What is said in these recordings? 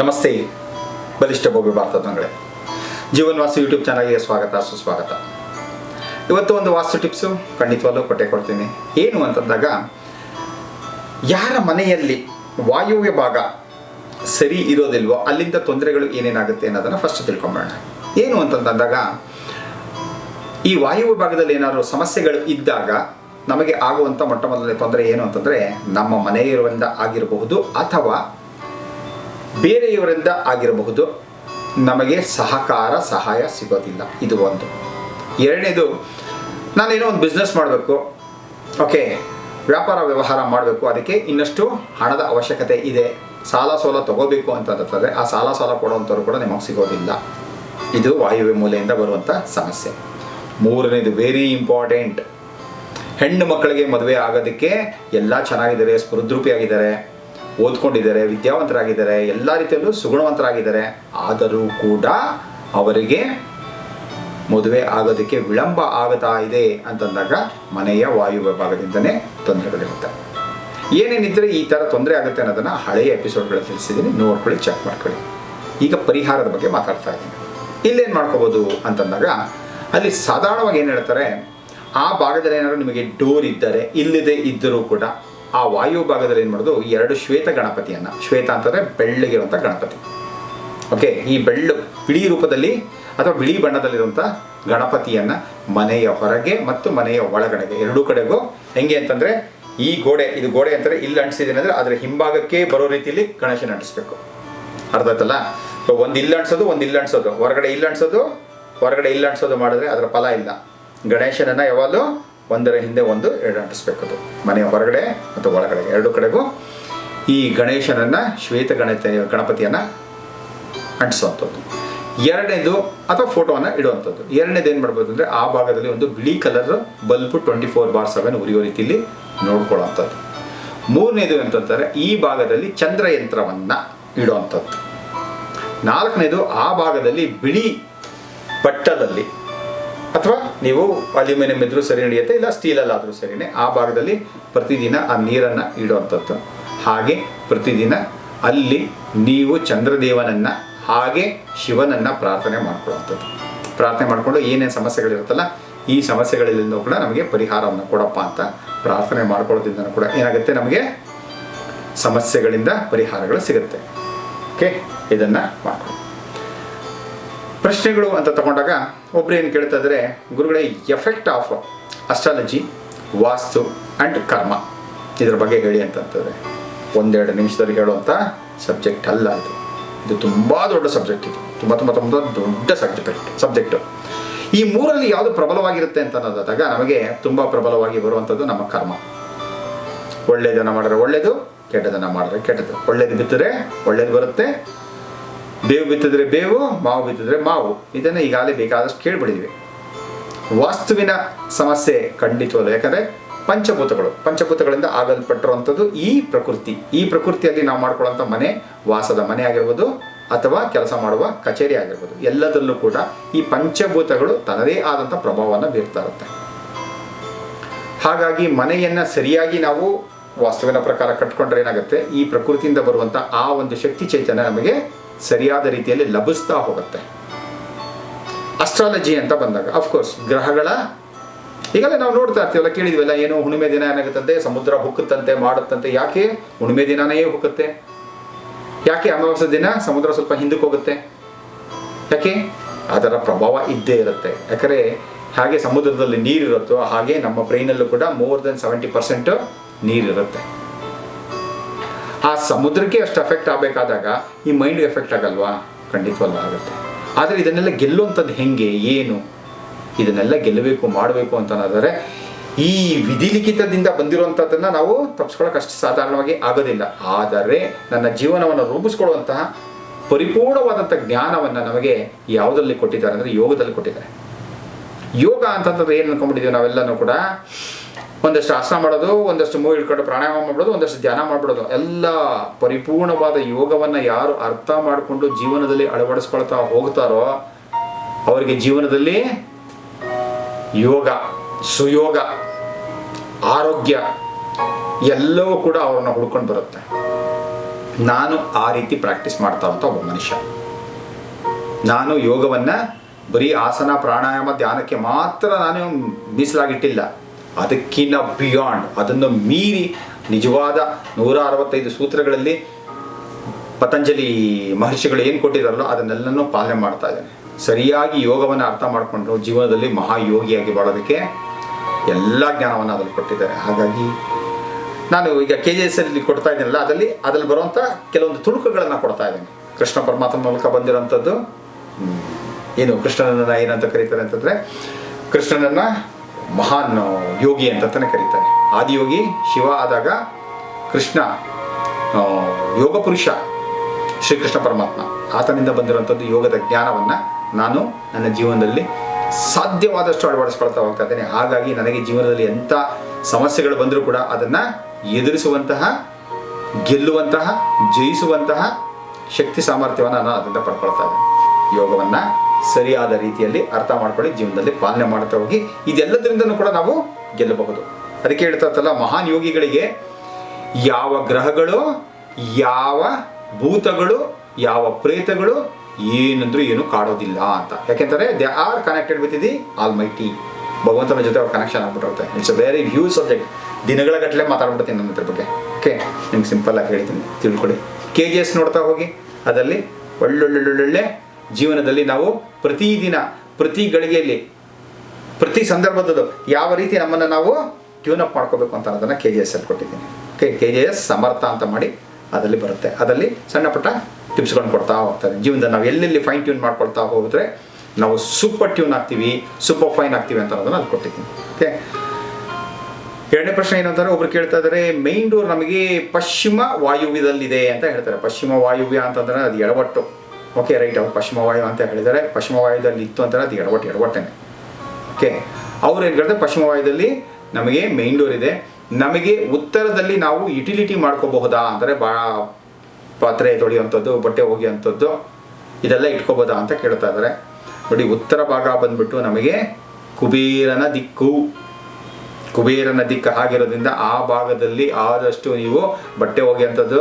ನಮಸ್ತೆ, ಬಲಿಷ್ಠ ಭವ್ಯ ಭಾರತದಗಳೇ ಜೀವನ್ ವಾಸು ಯೂಟ್ಯೂಬ್ ಚಾನಲ್ಗೆ ಸ್ವಾಗತ, ಸುಸ್ವಾಗತ. ಇವತ್ತು ಒಂದು ವಾಸ್ತು ಟಿಪ್ಸು, ಖಂಡಿತವಾಗ್ಲೂ ಕೊಟ್ಟೆ ಕೊಡ್ತೀನಿ. ಏನು ಅಂತಂದಾಗ, ಯಾರ ಮನೆಯಲ್ಲಿ ವಾಯುವ್ಯ ಭಾಗ ಸರಿ ಇರೋದಿಲ್ವೋ, ಅಲ್ಲಿಂದ ತೊಂದರೆಗಳು ಏನೇನಾಗುತ್ತೆ ಅನ್ನೋದನ್ನು ಫಸ್ಟ್ ತಿಳ್ಕೊಂಬೋಣ ಏನು ಅಂತಂದಾಗ, ಈ ವಾಯುವ್ಯ ಭಾಗದಲ್ಲಿ ಏನಾದರೂ ಸಮಸ್ಯೆಗಳು ಇದ್ದಾಗ ನಮಗೆ ಆಗುವಂಥ ಮೊಟ್ಟ ಮೊದಲನೇ ತೊಂದರೆ ಏನು ಅಂತಂದರೆ, ನಮ್ಮ ಮನೆಯಿರುವಂಥ ಆಗಿರಬಹುದು ಅಥವಾ ಬೇರೆಯವರಿಂದ ಆಗಿರಬಹುದು. ನಮಗೆ ಸಹಕಾರ, ಸಹಾಯ ಸಿಗೋದಿಲ್ಲ. ಇದು ಒಂದು. ಎರಡನೇದು, ನಾನೇನೋ ಒಂದು ಬಿಸ್ನೆಸ್ ಮಾಡಬೇಕು. ಓಕೆ ವ್ಯಾಪಾರ, ವ್ಯವಹಾರ ಮಾಡಬೇಕು. ಅದಕ್ಕೆ ಇನ್ನಷ್ಟು ಹಣದ ಅವಶ್ಯಕತೆ ಇದೆ. ಸಾಲ ಸೋಲ ತಗೋಬೇಕು ಅಂತಂದ್ರೆ ಆ ಸಾಲ ಸಾಲ ಕೊಡುವಂಥವ್ರು ಕೂಡ ನಿಮಗೆ ಸಿಗೋದಿಲ್ಲ. ಇದು ವಾಯುವ್ಯ ಮೂಲೆಯಿಂದ ಬರುವಂಥ ಸಮಸ್ಯೆ. ಮೂರನೇದು ವೆರಿ ಇಂಪಾರ್ಟೆಂಟ್ ಹೆಣ್ಣು ಮಕ್ಕಳಿಗೆ ಮದುವೆ ಆಗೋದಕ್ಕೆ ಎಲ್ಲ ಚೆನ್ನಾಗಿದ್ದಾರೆ ಸ್ಫುರದ್ರೂಪಿಯಾಗಿದ್ದಾರೆ ಓದ್ಕೊಂಡಿದ್ದಾರೆ, ವಿದ್ಯಾವಂತರಾಗಿದ್ದಾರೆ, ಎಲ್ಲ ರೀತಿಯಲ್ಲೂ ಸುಗುಣವಂತರಾಗಿದ್ದಾರೆ. ಆದರೂ ಕೂಡ ಅವರಿಗೆ ಮದುವೆ ಆಗೋದಕ್ಕೆ ವಿಳಂಬ ಆಗತಾ ಇದೆ ಅಂತಂದಾಗ ಮನೆಯ ವಾಯು ವಿಭಾಗದಿಂದನೇ ತೊಂದರೆಗಳಿರುತ್ತೆ. ಏನೇನಿದ್ರೆ ಈ ಥರ ತೊಂದರೆ ಆಗುತ್ತೆ ಅನ್ನೋದನ್ನು ಹಳೆಯ ಎಪಿಸೋಡ್ಗಳಲ್ಲಿ ತಿಳಿಸಿದ್ದೀನಿ. ನೋಡ್ಕೊಳ್ಳಿ ಚೆಕ್ ಮಾಡ್ಕೊಳ್ಳಿ. ಈಗ ಪರಿಹಾರದ ಬಗ್ಗೆ ಮಾತಾಡ್ತಾ ಇದ್ದೀನಿ. ಇಲ್ಲೇನು ಮಾಡ್ಕೋಬೋದು ಅಂತಂದಾಗ ಅಲ್ಲಿ ಸಾಧಾರಣವಾಗಿ ಏನು ಹೇಳ್ತಾರೆ, ಆ ಭಾಗದಲ್ಲಿ ಏನಾದ್ರು ನಿಮಗೆ ಡೋರ್ ಇದ್ದರೆ, ಇಲ್ಲದೆ ಇದ್ದರೂ ಕೂಡ ಆ ವಾಯು ಭಾಗದಲ್ಲಿ ಏನು ಮಾಡೋದು? ಎರಡು ಶ್ವೇತ ಗಣಪತಿಯನ್ನು, ಶ್ವೇತ ಅಂತಂದರೆ ಬೆಳ್ಳಗಿರುವಂಥ ಗಣಪತಿ. ಓಕೆ ಈ ಬೆಳ್ಳು ಬಿಳಿ ರೂಪದಲ್ಲಿ ಅಥವಾ ಬಿಳಿ ಬಣ್ಣದಲ್ಲಿರುವಂಥ ಗಣಪತಿಯನ್ನು ಮನೆಯ ಹೊರಗೆ ಮತ್ತು ಮನೆಯ ಒಳಗಡೆಗೆ ಎರಡೂ ಕಡೆಗೂ ಹೆಂಗೆ ಅಂತಂದರೆ ಈ ಗೋಡೆ, ಇದು ಗೋಡೆ ಅಂತಾರೆ ಇಲ್ಲಿ ಅಂಟಿಸಿದ್ದೀನಿ ಅಂದರೆ ಅದರ ಹಿಂಭಾಗಕ್ಕೆ ಬರೋ ರೀತಿಯಲ್ಲಿ ಗಣೇಶನ ಅಂಟಿಸ್ಬೇಕು. ಅರ್ಥ ಆಯ್ತಲ್ಲ? ಸೊ ಒಂದು ಇಲ್ಲಿ ಅಂಟಿಸೋದು, ಒಂದು ಇಲ್ಲಿ ಅಂಟಿಸೋದು. ಹೊರಗಡೆ ಇಲ್ಲಿ ಅಂಟಿಸೋದು, ಹೊರಗಡೆ ಇಲ್ಲಿ ಅಂಟಿಸೋದು ಮಾಡಿದ್ರೆ ಅದರ ಫಲ ಇಲ್ಲ. ಗಣೇಶನನ್ನು ಯಾವಾಗಲೂ ಒಂದರ ಹಿಂದೆ ಒಂದು, ಎರಡು ಅಂಟಿಸ್ಬೇಕು ಅದು. ಮನೆಯ ಹೊರಗಡೆ ಮತ್ತು ಒಳಗಡೆ, ಎರಡು ಕಡೆಗೂ ಈ ಗಣೇಶನನ್ನು, ಶ್ವೇತ ಗಣಪತಿ ಗಣಪತಿಯನ್ನು ಅಂಟಿಸುವಂಥದ್ದು. ಎರಡನೇದು ಅಥವಾ ಫೋಟೋವನ್ನು ಇಡುವಂಥದ್ದು. ಎರಡನೇದು ಏನು ಮಾಡ್ಬೋದು ಅಂದರೆ ಆ ಭಾಗದಲ್ಲಿ ಒಂದು ಬಿಳಿ colour bulb twenty four by seven ಉರಿಯೋ ರೀತಿಯಲ್ಲಿ ನೋಡ್ಕೊಳ್ಳೋವಂಥದ್ದು. ಮೂರನೇದು ಅಂತಂದರೆ ಈ ಭಾಗದಲ್ಲಿ ಚಂದ್ರಯಂತ್ರವನ್ನು ಇಡುವಂಥದ್ದು. ನಾಲ್ಕನೇದು ಆ ಭಾಗದಲ್ಲಿ ಬಿಳಿ ಬಟ್ಟಲಲ್ಲಿ ಅಥವಾ ನೀವು ಅಲ್ಯೂಮಿನಿಯಂ ಇದ್ರೂ ಸರಿ ನಡೆಯುತ್ತೆ, ಇಲ್ಲ ಸ್ಟೀಲಲ್ಲಾದರೂ ಸರಿನೇ ಆ ಭಾಗದಲ್ಲಿ ಪ್ರತಿದಿನ ಆ ನೀರನ್ನು ಇಡುವಂಥದ್ದು. ಹಾಗೆ ಪ್ರತಿದಿನ ಅಲ್ಲಿ ನೀವು ಚಂದ್ರದೇವನನ್ನು, ಹಾಗೆ ಶಿವನನ್ನು ಪ್ರಾರ್ಥನೆ ಮಾಡ್ಕೊಳ್ಳುವಂಥದ್ದು. ಪ್ರಾರ್ಥನೆ ಮಾಡಿಕೊಂಡು ಏನೇನು ಸಮಸ್ಯೆಗಳಿರುತ್ತಲ್ಲ, ಈ ಸಮಸ್ಯೆಗಳಿಂದ ಕೂಡ ನಮಗೆ ಪರಿಹಾರವನ್ನು ಕೊಡಪ್ಪ ಅಂತ ಪ್ರಾರ್ಥನೆ ಮಾಡ್ಕೊಳ್ಳೋದ್ರಿಂದ ಕೂಡ ಏನಾಗುತ್ತೆ ನಮಗೆ? ಸಮಸ್ಯೆಗಳಿಂದ ಪರಿಹಾರಗಳು ಸಿಗುತ್ತೆ. ಓಕೆ, ಇದನ್ನು ಮಾಡ್ಕೊಳ್ಳಿ. ಪ್ರಶ್ನೆಗಳು ಅಂತ ತಗೊಂಡಾಗ ಒಬ್ರು ಏನು ಕೇಳ್ತಾ ಇದ್ದಾರೆ ಗುರುಗಳೇ effect of astrology vastu and karma. ಇದ್ರ ಬಗ್ಗೆ ಹೇಳಿ ಅಂತಂತಂದರೆ ಒಂದೆರಡು ನಿಮಿಷದಲ್ಲಿ ಹೇಳುವಂಥ ಸಬ್ಜೆಕ್ಟ್ ಅಲ್ಲ ಇದು. ಇದು ತುಂಬ ದೊಡ್ಡ ಸಬ್ಜೆಕ್ಟ್ ಇದು. ತುಂಬ ತುಂಬ ತುಂಬ ದೊಡ್ಡ ಸಬ್ಜೆಕ್ಟ್ ಸಬ್ಜೆಕ್ಟು ಈ ಮೂರಲ್ಲಿ ಯಾವುದು ಪ್ರಬಲವಾಗಿರುತ್ತೆ ಅಂತ ಅನ್ನೋದಾದಾಗ ನಮಗೆ ತುಂಬ ಪ್ರಬಲವಾಗಿ ಬರುವಂಥದ್ದು ನಮ್ಮ ಕರ್ಮ. ಒಳ್ಳೆಯದನ್ನು ಮಾಡಿದ್ರೆ ಒಳ್ಳೆಯದು, ಕೆಟ್ಟದನ್ನು ಮಾಡಿದ್ರೆ ಕೆಟ್ಟದ್ದು ಒಳ್ಳೇದು ಬಿತ್ತರೆ ಒಳ್ಳೇದು ಬರುತ್ತೆ ಬೇವು ಬಿತ್ತಿದ್ರೆ ಬೇವು, ಮಾವು ಬಿತ್ತಿದ್ರೆ ಮಾವು. ಇದನ್ನು ಈಗಾಗಲೇ ಬೇಕಾದಷ್ಟು ಕೇಳ್ಬಿಡಿದ್ವಿ. ವಾಸ್ತುವಿನ ಸಮಸ್ಯೆ ಖಂಡಿತವಲ್ಲ ಯಾಕಂದರೆ ಪಂಚಭೂತಗಳು, ಪಂಚಭೂತಗಳಿಂದ ಆಗಲ್ಪಟ್ಟಿರುವಂಥದ್ದು ಈ ಪ್ರಕೃತಿ. ಈ ಪ್ರಕೃತಿಯಲ್ಲಿ ನಾವು ಮಾಡ್ಕೊಳ್ಳೋಂಥ ಮನೆ ವಾಸದ ಮನೆ ಆಗಿರ್ಬೋದು, ಅಥವಾ ಕೆಲಸ ಮಾಡುವ ಕಚೇರಿ ಆಗಿರ್ಬೋದು. ಎಲ್ಲದರಲ್ಲೂ ಕೂಡ ಈ ಪಂಚಭೂತಗಳು ತನ್ನದೇ ಆದಂಥ ಪ್ರಭಾವವನ್ನು ಬೀರ್ತಾ ಇರುತ್ತೆ. ಹಾಗಾಗಿ ಮನೆಯನ್ನು ಸರಿಯಾಗಿ ನಾವು ವಾಸ್ತುವಿನ ಪ್ರಕಾರ ಕಟ್ಕೊಂಡ್ರೆ ಏನಾಗುತ್ತೆ? ಈ ಪ್ರಕೃತಿಯಿಂದ ಬರುವಂಥ ಆ ಒಂದು ಶಕ್ತಿ ಚೈತನ್ಯ ನಮಗೆ ಸರಿಯಾದ ರೀತಿಯಲ್ಲಿ ಲಭಿಸ್ತಾ ಹೋಗುತ್ತೆ. ಅಸ್ಟ್ರಾಲಜಿ ಅಂತ ಬಂದಾಗ ಅಫ್ಕೋರ್ಸ್ ಗ್ರಹಗಳ, ಈಗಲೇ ನಾವು ನೋಡ್ತಾ ಇರ್ತೀವಲ್ಲ, ಕೇಳಿದ್ವಲ್ಲ, ಏನೋ ಹುಣ್ಣಿಮೆ ದಿನ ಏನಾಗುತ್ತಂತೆ ಸಮುದ್ರ ಹುಕ್ಕುತ್ತಂತೆ, ಮಾಡುತ್ತಂತೆ, ಯಾಕೆ ಹುಣ್ಣಿಮೆ ದಿನನೇ ಹುಕ್ಕುತ್ತೆ? ಯಾಕೆ ಅಮಾವಾಸ್ಯ ದಿನ ಸಮುದ್ರ ಸ್ವಲ್ಪ ಹಿಂದಕ್ಕೆ ಹೋಗುತ್ತೆ? ಯಾಕೆ? ಅದರ ಪ್ರಭಾವ ಇದ್ದೇ ಇರುತ್ತೆ. ಯಾಕಂದರೆ ಹಾಗೆ ಸಮುದ್ರದಲ್ಲಿ ನೀರಿರುತ್ತೋ, ಹಾಗೆ ನಮ್ಮ ಬ್ರೈನಲ್ಲೂ ಕೂಡ ಮೋರ್ ದೆನ್ ಸೆವೆಂಟಿ ಪರ್ಸೆಂಟ್ ನೀರಿರುತ್ತೆ. ಆ ಸಮುದ್ರಕ್ಕೆ ಅಷ್ಟು ಎಫೆಕ್ಟ್ ಆಗಬೇಕಾದಾಗ ಈ ಮೈಂಡ್ ಎಫೆಕ್ಟ್ ಆಗಲ್ವಾ? ಖಂಡಿತವಲ್ಲ ಆಗುತ್ತೆ. ಆದರೆ ಇದನ್ನೆಲ್ಲ ಗೆಲ್ಲುವಂಥದ್ದು ಹೆಂಗೆ? ಏನು? ಇದನ್ನೆಲ್ಲ ಗೆಲ್ಲಬೇಕು, ಮಾಡಬೇಕು ಅಂತ ಅನ್ನೋದಾದ್ರೆ ಈ ವಿಧಿಲಿಖಿತದಿಂದ ಬಂದಿರುವಂಥದ್ದನ್ನು ನಾವು ತಪ್ಪಿಸ್ಕೊಳ್ಳೋಕೆ ಅಷ್ಟು ಸಾಧಾರಣವಾಗಿ ಆಗೋದಿಲ್ಲ. ಆದರೆ ನನ್ನ ಜೀವನವನ್ನು ರೂಪಿಸ್ಕೊಳ್ಳುವಂತಹ ಪರಿಪೂರ್ಣವಾದಂಥ ಜ್ಞಾನವನ್ನು ನಮಗೆ ಯಾವುದರಲ್ಲಿ ಕೊಟ್ಟಿದ್ದಾರೆ ಅಂದರೆ ಯೋಗದಲ್ಲಿ ಕೊಟ್ಟಿದ್ದಾರೆ. ಯೋಗ ಅಂತಂದ್ರೆ ಏನು ಅನ್ಕೊಂಡ್ಬಿಟ್ಟಿದ್ದೀವಿ ನಾವೆಲ್ಲನೂ ಕೂಡ? ಒಂದಷ್ಟು ಆಸನ ಮಾಡೋದು, ಒಂದಷ್ಟು ಮೂವ್ ಇಟ್ಕೊಂಡು ಪ್ರಾಣಾಯಾಮ ಮಾಡೋದು ಒಂದಷ್ಟು ಧ್ಯಾನ ಮಾಡ್ಬಿಡೋದು. ಎಲ್ಲ ಪರಿಪೂರ್ಣವಾದ ಯೋಗವನ್ನು ಯಾರು ಅರ್ಥ ಮಾಡಿಕೊಂಡು ಜೀವನದಲ್ಲಿ ಅಳವಡಿಸ್ಕೊಳ್ತಾ ಹೋಗ್ತಾರೋ ಅವರಿಗೆ ಜೀವನದಲ್ಲಿ ಯೋಗ, ಸುಯೋಗ, ಆರೋಗ್ಯ ಎಲ್ಲವೂ ಕೂಡ ಅವ್ರನ್ನ ಹುಡ್ಕೊಂಡು ಬರುತ್ತೆ. ನಾನು ಆ ರೀತಿ ಪ್ರಾಕ್ಟೀಸ್ ಮಾಡ್ತಾ ಅಂತ ಒಬ್ಬ ಮನುಷ್ಯ. ನಾನು ಯೋಗವನ್ನು ಬರೀ ಆಸನ, ಪ್ರಾಣಾಯಾಮ, ಧ್ಯಾನಕ್ಕೆ ಮಾತ್ರ ನಾನು ಮೀಸಲಾಗಿಟ್ಟಿಲ್ಲ. ಅದಕ್ಕಿಂತ ಬಿಯಾಂಡ್ ಅದನ್ನು ಮೀರಿ ನಿಜವಾದ ನೂರ ಅರವತ್ತೈದು ಸೂತ್ರಗಳಲ್ಲಿ ಪತಂಜಲಿ ಮಹರ್ಷಿಗಳು ಏನು ಕೊಟ್ಟಿದಾರಲ್ಲ ಅದನ್ನೆಲ್ಲನೂ ಪಾಲನೆ ಮಾಡ್ತಾ ಇದ್ದೇನೆ. ಸರಿಯಾಗಿ ಯೋಗವನ್ನು ಅರ್ಥ ಮಾಡಿಕೊಂಡು ಜೀವನದಲ್ಲಿ ಮಹಾಯೋಗಿಯಾಗಿ ಬಾಳೋದಕ್ಕೆ ಎಲ್ಲ ಜ್ಞಾನವನ್ನು ಅದರಲ್ಲಿ ಕೊಟ್ಟಿದ್ದಾರೆ. ಹಾಗಾಗಿ ನಾನು ಈಗ ಕೆ ಜಿ ಎಸ್ ಅಲ್ಲಿ ಕೊಡ್ತಾ ಇದ್ದೀನಲ್ಲ, ಅದರಲ್ಲಿ ಅದರಲ್ಲಿ ಬರುವಂಥ ಕೆಲವೊಂದು ತುಣುಕುಗಳನ್ನು ಕೊಡ್ತಾ ಇದ್ದೀನಿ. ಕೃಷ್ಣ ಪರಮಾತ್ಮ ಮೂಲಕ ಬಂದಿರೋಂಥದ್ದು ಏನು ಕೃಷ್ಣನನ್ನು ಏನಂತ ಕರೀತಾರೆ ಅಂತಂದರೆ, ಕೃಷ್ಣನನ್ನ ಮಹಾನ್ ಯೋಗಿ ಅಂತಲೇ ಕರೀತಾರೆ. ಆದಿಯೋಗಿ ಶಿವ ಆದಾಗ ಕೃಷ್ಣ ಯೋಗ ಪುರುಷ, ಶ್ರೀಕೃಷ್ಣ ಪರಮಾತ್ಮ. ಆತನಿಂದ ಬಂದಿರುವಂಥದ್ದು ಯೋಗದ ಜ್ಞಾನವನ್ನು ನಾನು ನನ್ನ ಜೀವನದಲ್ಲಿ ಸಾಧ್ಯವಾದಷ್ಟು ಅಳವಡಿಸ್ಕೊಳ್ತಾ ಹೋಗ್ತಾ ಇದ್ದೇನೆ. ಹಾಗಾಗಿ ನನಗೆ ಜೀವನದಲ್ಲಿ ಎಂಥ ಸಮಸ್ಯೆಗಳು ಬಂದರೂ ಕೂಡ ಅದನ್ನು ಎದುರಿಸುವಂತಹ, ಗೆಲ್ಲುವಂತಹ, ಜಯಿಸುವಂತಹ ಶಕ್ತಿ ಸಾಮರ್ಥ್ಯವನ್ನು ನಾನು ಅದರಿಂದ ಪಡ್ಕೊಳ್ತಾ ಇದ್ದೇನೆ. ಯೋಗವನ್ನು ಸರಿಯಾದ ರೀತಿಯಲ್ಲಿ ಅರ್ಥ ಮಾಡ್ಕೊಳ್ಳಿ, ಜೀವನದಲ್ಲಿ ಪಾಲನೆ ಮಾಡ್ತಾ ಹೋಗಿ. ಇದೆಲ್ಲದರಿಂದನೂ ಕೂಡ ನಾವು ಗೆಲ್ಲಬಹುದು. ಅದಕ್ಕೆ ಹೇಳ್ತಾ ಮಹಾನ್ ಯೋಗಿಗಳಿಗೆ ಯಾವ ಗ್ರಹಗಳು, ಯಾವ ಭೂತಗಳು, ಯಾವ ಪ್ರೇತಗಳು ಏನಂದ್ರೂ ಏನು ಕಾಡೋದಿಲ್ಲ ಅಂತ. ಯಾಕೆಂದರೆ they are connected with the almighty ಭಗವಂತನ ಜೊತೆ ಅವ್ರ connection ಆಗ್ಬಿಟ್ಟಿರುತ್ತೆ. It's a very huge subject ದಿನಗಳ ಗಟ್ಟಲೆ ಮಾತಾಡ್ಬಿಡ್ತೀನಿ ನನ್ನ ಬಗ್ಗೆ ಓಕೆ ನಿಮ್ಗೆ ಸಿಂಪಲ್ ಆಗಿ ಹೇಳ್ತೀನಿ. ತಿಳ್ಕೊಳ್ಳಿ. ಕೆ ಜಿ ಎಸ್ ನೋಡ್ತಾ ಹೋಗಿ. ಅದರಲ್ಲಿ ಒಳ್ಳೊಳ್ಳೊಳ್ಳೊಳ್ಳೆ ಜೀವನದಲ್ಲಿ ನಾವು ಪ್ರತಿದಿನ, ಪ್ರತಿ ಗಳಿಗೆಯಲ್ಲಿ, ಪ್ರತಿ ಸಂದರ್ಭದಲ್ಲೂ ಯಾವ ರೀತಿ ನಮ್ಮನ್ನು ನಾವು ಟ್ಯೂನ್ ಅಪ್ ಮಾಡ್ಕೋಬೇಕು ಅಂತ ಅನ್ನೋದನ್ನು ಕೆ ಜಿ ಎಸ್ ಅಲ್ಲಿ ಕೊಟ್ಟಿದ್ದೀನಿ. ಕೆ ಜಿ ಎಸ್ ಸಮರ್ಥ ಅಂತ ಮಾಡಿ ಅದರಲ್ಲಿ ಬರುತ್ತೆ. ಅದರಲ್ಲಿ ಸಣ್ಣ ಪುಟ್ಟ ಟಿಪ್ಸ್ಗಳನ್ನು ಕೊಡ್ತಾ ಹೋಗ್ತಾರೆ. ಜೀವನದಲ್ಲಿ ನಾವು ಎಲ್ಲೆಲ್ಲಿ ಫೈನ್ ಟ್ಯೂನ್ ಮಾಡ್ಕೊಳ್ತಾ ಹೋದರೆ ನಾವು ಸೂಪರ್ ಟ್ಯೂನ್ ಆಗ್ತೀವಿ ಸೂಪರ್ ಫೈನ್ ಆಗ್ತೀವಿ ಅಂತ ಅನ್ನೋದನ್ನು ಅಲ್ಲಿ ಕೊಟ್ಟಿದ್ದೀನಿ. ಓಕೆ ಎರಡನೇ ಪ್ರಶ್ನೆ ಏನು ಅಂತಾರೆ? ಒಬ್ರು ಕೇಳ್ತಾ ಇದ್ದಾರೆ ಮೈನ್ ಡೋರ್ ನಮಗೆ ಪಶ್ಚಿಮ ವಾಯುವ್ಯದಲ್ಲಿದೆ ಅಂತ ಹೇಳ್ತಾರೆ. ಪಶ್ಚಿಮ ವಾಯುವ್ಯ ಅಂತಂದ್ರೆ ಅದು ಎಡವಟ್ಟು. ಓಕೆ ರೈಟ್ ಅವ್ರು ಪಶ್ಚಿಮ ವಾಯು ಅಂತ ಹೇಳಿದರೆ ಪಶ್ಚಿಮ ವಾಯುದಲ್ಲಿ ಇತ್ತು ಅಂತ ಅದು ಎಡವಟ್ಟು ಎಡವಟ್ಟೇನೆ ಓಕೆ ಅವ್ರು ಏನು ಹೇಳ್ತಾರೆ? ಪಶ್ಚಿಮ ವಾಯುದಲ್ಲಿ ನಮಗೆ ಮೈನ್ ಡೋರ್ ಇದೆ. ನಮಗೆ ಉತ್ತರದಲ್ಲಿ ನಾವು ಯುಟಿಲಿಟಿ ಮಾಡ್ಕೋಬಹುದಾ ಅಂದರೆ ಬಾ, ಪಾತ್ರೆ ತೊಳೆಯುವಂಥದ್ದು, ಬಟ್ಟೆ ಒಗೆಯುವಂಥದ್ದು, ಇದೆಲ್ಲ ಇಟ್ಕೋಬೋದಾ ಅಂತ ಕೇಳ್ತಾ ಇದ್ದಾರೆ. ನೋಡಿ, ಉತ್ತರ ಭಾಗ ಬಂದ್ಬಿಟ್ಟು ನಮಗೆ ಕುಬೇರನ ದಿಕ್ಕು. ಕುಬೇರನ ದಿಕ್ಕು ಆಗಿರೋದ್ರಿಂದ ಆ ಭಾಗದಲ್ಲಿ ಆದಷ್ಟು ನೀವು ಬಟ್ಟೆ ಒಗೆಯುವಂಥದ್ದು,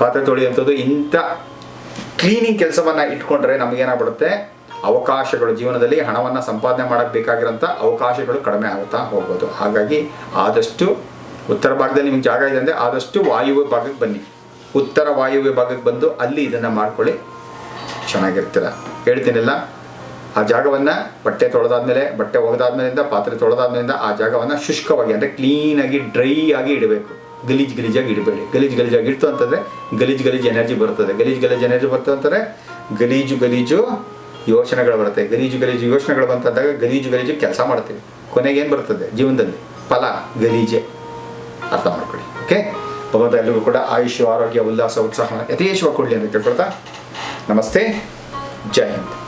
ಪಾತ್ರೆ ತೊಳೆಯುವಂಥದ್ದು ಇಂಥ ಕ್ಲೀನಿಂಗ್ ಕೆಲಸವನ್ನು ಇಟ್ಕೊಂಡ್ರೆ ನಮಗೇನಾಗ್ಬಿಡುತ್ತೆ? ಅವಕಾಶಗಳು, ಜೀವನದಲ್ಲಿ ಹಣವನ್ನು ಸಂಪಾದನೆ ಮಾಡಕ್ಕೆ ಬೇಕಾಗಿರೋಂಥ ಅವಕಾಶಗಳು ಕಡಿಮೆ ಆಗುತ್ತಾ ಹೋಗ್ಬೋದು. ಹಾಗಾಗಿ ಆದಷ್ಟು ಉತ್ತರ ಭಾಗದಲ್ಲಿ ನಿಮ್ಗೆ ಜಾಗ ಇದೆ ಅಂದರೆ ಆದಷ್ಟು ವಾಯುವ್ಯ ಭಾಗಕ್ಕೆ ಬನ್ನಿ. ಉತ್ತರ ವಾಯುವ್ಯ ಭಾಗಕ್ಕೆ ಬಂದು ಅಲ್ಲಿ ಇದನ್ನು ಮಾಡ್ಕೊಳ್ಳಿ. ಚೆನ್ನಾಗಿರ್ತೀರ. ಹೇಳ್ತೀನಿಲ್ಲ, ಆ ಜಾಗವನ್ನು ಬಟ್ಟೆ ತೊಳೆದಾದ್ಮೇಲೆ, ಬಟ್ಟೆ ಒಗೆದಾದ್ಮೇಲಿಂದ, ಪಾತ್ರೆ ತೊಳೆದಾದ್ಮೇಲಿಂದ ಆ ಜಾಗವನ್ನು ಶುಷ್ಕವಾಗಿ ಅಂದರೆ ಕ್ಲೀನಾಗಿ ಡ್ರೈ ಆಗಿ ಇಡಬೇಕು. ಗಲೀಜ್ ಗಲೀಜಾಗಿ ಇಡಬೇಡಿ. ಗಲೀಜ್ ಗಲೀಜಾಗಿ ಇಡ್ತು ಅಂತಂದರೆ ಗಲೀಜ್ ಗಲೀಜ್ ಎನರ್ಜಿ ಬರ್ತದೆ. ಗಲೀಜ್ ಗಲೀಜ್ ಎನರ್ಜಿ ಬರ್ತದೆ ಅಂತಾರೆ ಗಲೀಜು ಗಲೀಜು ಯೋಚನೆಗಳು ಬರುತ್ತೆ. ಗಲೀಜು ಗಲೀಜು ಯೋಚನೆಗಳು ಬಂತಂದಾಗ ಗಲೀಜು ಗಲೀಜು ಕೆಲಸ ಮಾಡ್ತೀವಿ. ಕೊನೆಗೆ ಏನು ಬರ್ತದೆ? ಜೀವನದಲ್ಲಿ ಫಲ, ಗಲೀಜೆ. ಅರ್ಥ ಮಾಡ್ಕೊಳ್ಳಿ. ಓಕೆ ಭಗವಂತ ಎಲ್ಲರಿಗೂ ಕೂಡ ಆಯುಷ್ಯ, ಆರೋಗ್ಯ, ಉಲ್ಲಾಸ, ಉತ್ಸಾಹ ಯಥೇಶ್ವ ಕೊಡಲಿ ಅಂತ ಕೇಳ್ಕೊಳ್ತಾ ನಮಸ್ತೆ. ಜೈ ಹಿಂದ್.